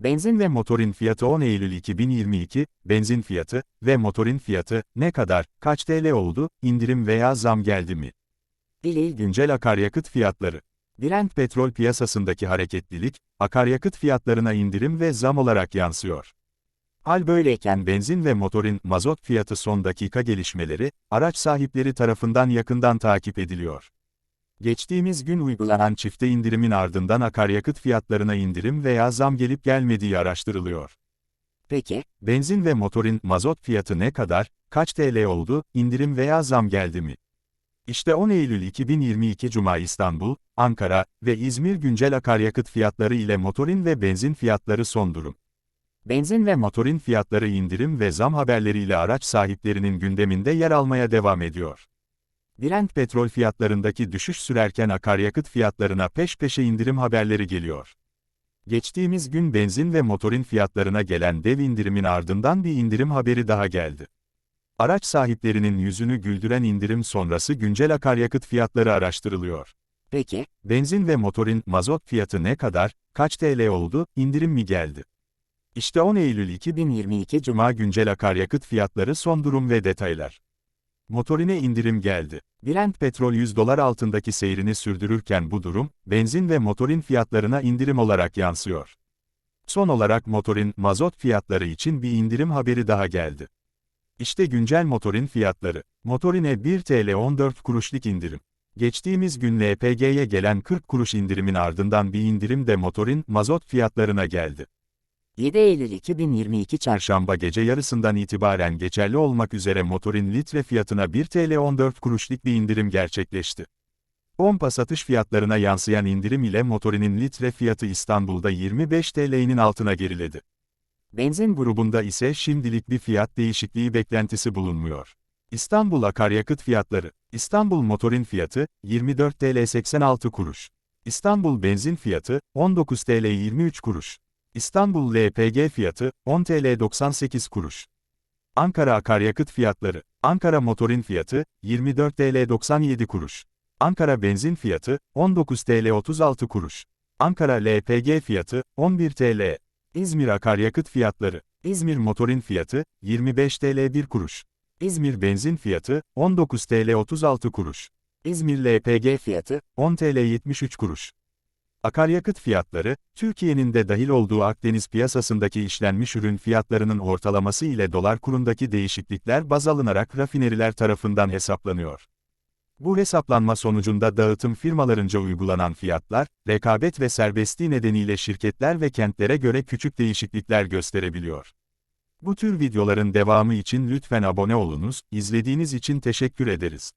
Benzin ve motorin fiyatı 10 Eylül 2022, benzin fiyatı ve motorin fiyatı ne kadar, kaç TL oldu, indirim veya zam geldi mi? İl güncel akaryakıt fiyatları. Brent petrol piyasasındaki hareketlilik, akaryakıt fiyatlarına indirim ve zam olarak yansıyor. Hal böyleyken benzin ve motorin mazot fiyatı son dakika gelişmeleri, araç sahipleri tarafından yakından takip ediliyor. Geçtiğimiz gün uygulanan çifte indirimin ardından akaryakıt fiyatlarına indirim veya zam gelip gelmediği araştırılıyor. Peki, benzin ve motorin mazot fiyatı ne kadar, kaç TL oldu, indirim veya zam geldi mi? İşte 10 Eylül 2022 Cuma İstanbul, Ankara ve İzmir güncel akaryakıt fiyatları ile motorin ve benzin fiyatları son durum. Benzin ve motorin fiyatları indirim ve zam haberleriyle araç sahiplerinin gündeminde yer almaya devam ediyor. Brent petrol fiyatlarındaki düşüş sürerken akaryakıt fiyatlarına peş peşe indirim haberleri geliyor. Geçtiğimiz gün benzin ve motorin fiyatlarına gelen dev indirimin ardından bir indirim haberi daha geldi. Araç sahiplerinin yüzünü güldüren indirim sonrası güncel akaryakıt fiyatları araştırılıyor. Peki, benzin ve motorin mazot fiyatı ne kadar, kaç TL oldu, indirim mi geldi? İşte 10 Eylül 2022 Cuma güncel akaryakıt fiyatları son durum ve detaylar. Motorine indirim geldi. Brent petrol 100 dolar altındaki seyrini sürdürürken bu durum, benzin ve motorin fiyatlarına indirim olarak yansıyor. Son olarak motorin, mazot fiyatları için bir indirim haberi daha geldi. İşte güncel motorin fiyatları. Motorine 1 TL 14 kuruşluk indirim. Geçtiğimiz gün LPG'ye gelen 40 kuruş indirimin ardından bir indirim de motorin, mazot fiyatlarına geldi. 7 Eylül 2022 Çarşamba gece yarısından itibaren geçerli olmak üzere motorin litre fiyatına 1 TL 14 kuruşluk bir indirim gerçekleşti. Pompa satış fiyatlarına yansıyan indirim ile motorinin litre fiyatı İstanbul'da 25 TL'nin altına geriledi. Benzin grubunda ise şimdilik bir fiyat değişikliği beklentisi bulunmuyor. İstanbul akaryakıt fiyatları, İstanbul motorin fiyatı, 24 TL 86 kuruş. İstanbul benzin fiyatı, 19 TL 23 kuruş. İstanbul LPG fiyatı, 10 TL 98 kuruş. Ankara akaryakıt fiyatları, Ankara motorin fiyatı, 24 TL 97 kuruş. Ankara benzin fiyatı, 19 TL 36 kuruş. Ankara LPG fiyatı, 11 TL. İzmir akaryakıt fiyatları, İzmir motorin fiyatı, 25 TL 1 kuruş. İzmir benzin fiyatı, 19 TL 36 kuruş. İzmir LPG fiyatı, 10 TL 73 kuruş. Akaryakıt fiyatları, Türkiye'nin de dahil olduğu Akdeniz piyasasındaki işlenmiş ürün fiyatlarının ortalaması ile dolar kurundaki değişiklikler baz alınarak rafineriler tarafından hesaplanıyor. Bu hesaplanma sonucunda dağıtım firmalarınca uygulanan fiyatlar, rekabet ve serbestliği nedeniyle şirketler ve kentlere göre küçük değişiklikler gösterebiliyor. Bu tür videoların devamı için lütfen abone olunuz, izlediğiniz için teşekkür ederiz.